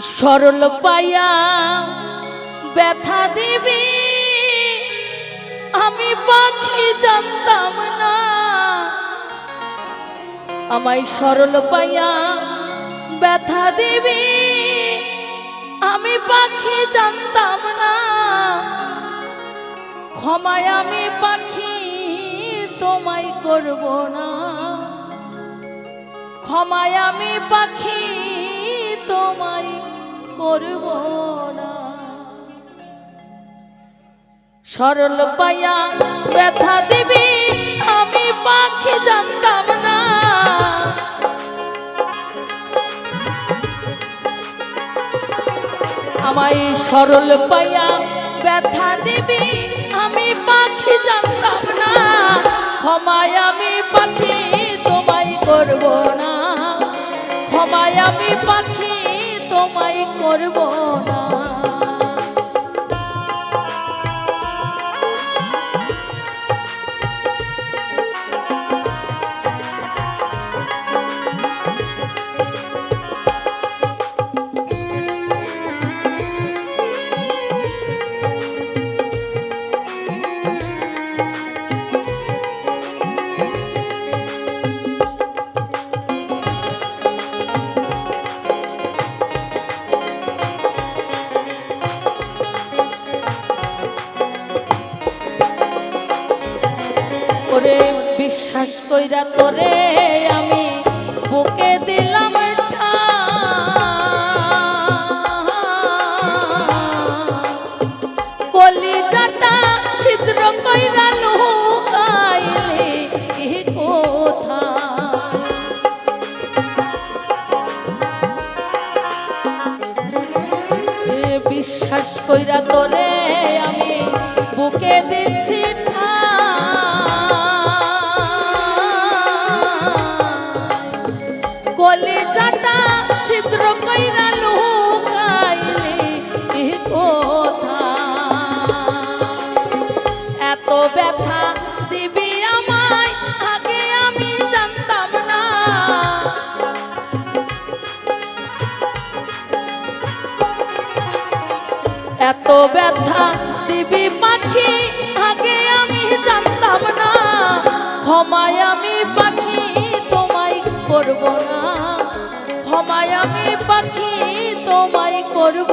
সরল পাইয়া ব্যথা দিবি। আমি পাখি জানতাম না। আমায় সরল পাইয়া ব্যথা দিবি। আমি পাখি জানতাম না। ক্ষমায় আমি পাখি তোমায় করব না। ক্ষমায় আমি পাখি তোমায় করব না। সরল পাইয়া ব্যথা দিবি, আমি পাখি জানতাম না। আমায় সরল পাইয়া ব্যথা দিবি, আমি পাখি জানতাম না। ক্ষমায় আমি পাখি, তোমায় করব না। ক্ষমায় আমি পাখি তোমায় করব না। কইরা তোরে আমি বুকে দিলাম ছিদ্র বিশ্বাস কইরা তোরে আমি বুকে দিচ্ছি কলিজাটা ছিদ্র কইরা লুকাইলে কোথা। এত ব্যথা দিবি আমায়, আগে আমি জানতাম না। এত ব্যথা দিবি পাখি, আগে আমি জানতাম না। ক্ষমায় আমি পাখি করব না। ক্ষমায় আমি পাখি তোমায় করব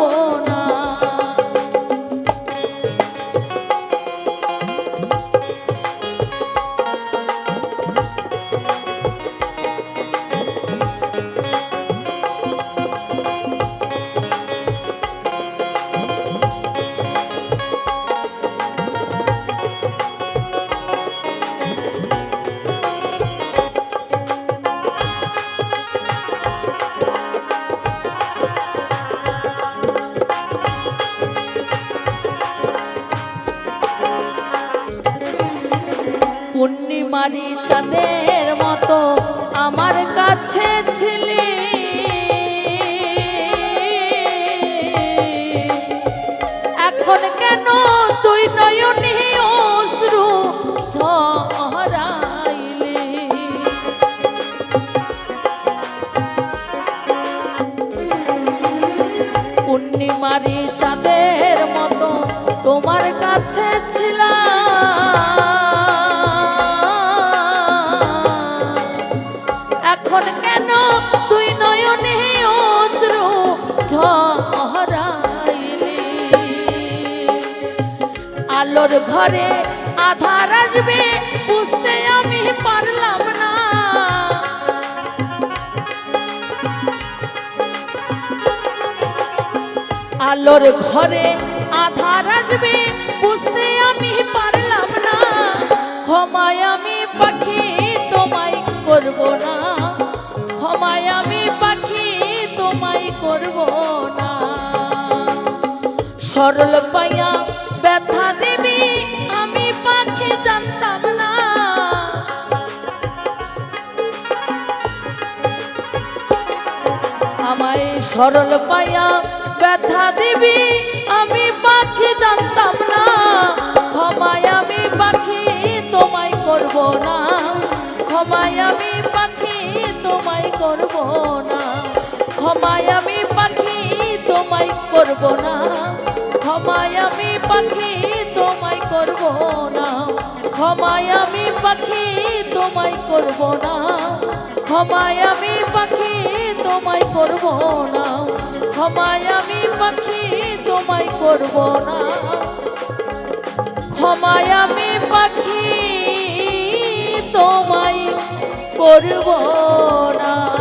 না। পূর্ণিমারি চাঁদের মতো আমার কাছে ছিলি। এখন কেন তুই নয়নি অশ্রু ঝরাইলি? পূর্ণিমারি চাঁদের মতো তোমার কাছে ছিলাম। এখন কেন তুই নয়নে অশ্রু ঝরাইলি? আলোর ঘরে আধার আসবে, বুঝতে আমি পারলাম না। আলোর ঘরে আধার আসবে, বুঝতে আমি পারলাম না। ক্ষমায় আমি পাখি তোমায় করব না। করব না। সরল পাইয়া ব্যথা দেবি, আমি পাখি জানতাম না। আমায় সরল পাইয়া ব্যথা দিবি, আমি পাখি জানতাম না। ক্ষমায় আমি পাখি তোমায় করব না। ক্ষমায় আমি পাখি তোমায় করব না। ক্ষমায় পাখি তোমায় করব না। ক্ষমায় আমি পাখি তোমায় করব না। ক্ষমায় আমি পাখি তোমায় করব না। ক্ষমায় আমি পাখি তোমায় করব না। ক্ষমায় আমি পাখি তোমায় করব না। ক্ষমায় আমি পাখি তোমায় করব না।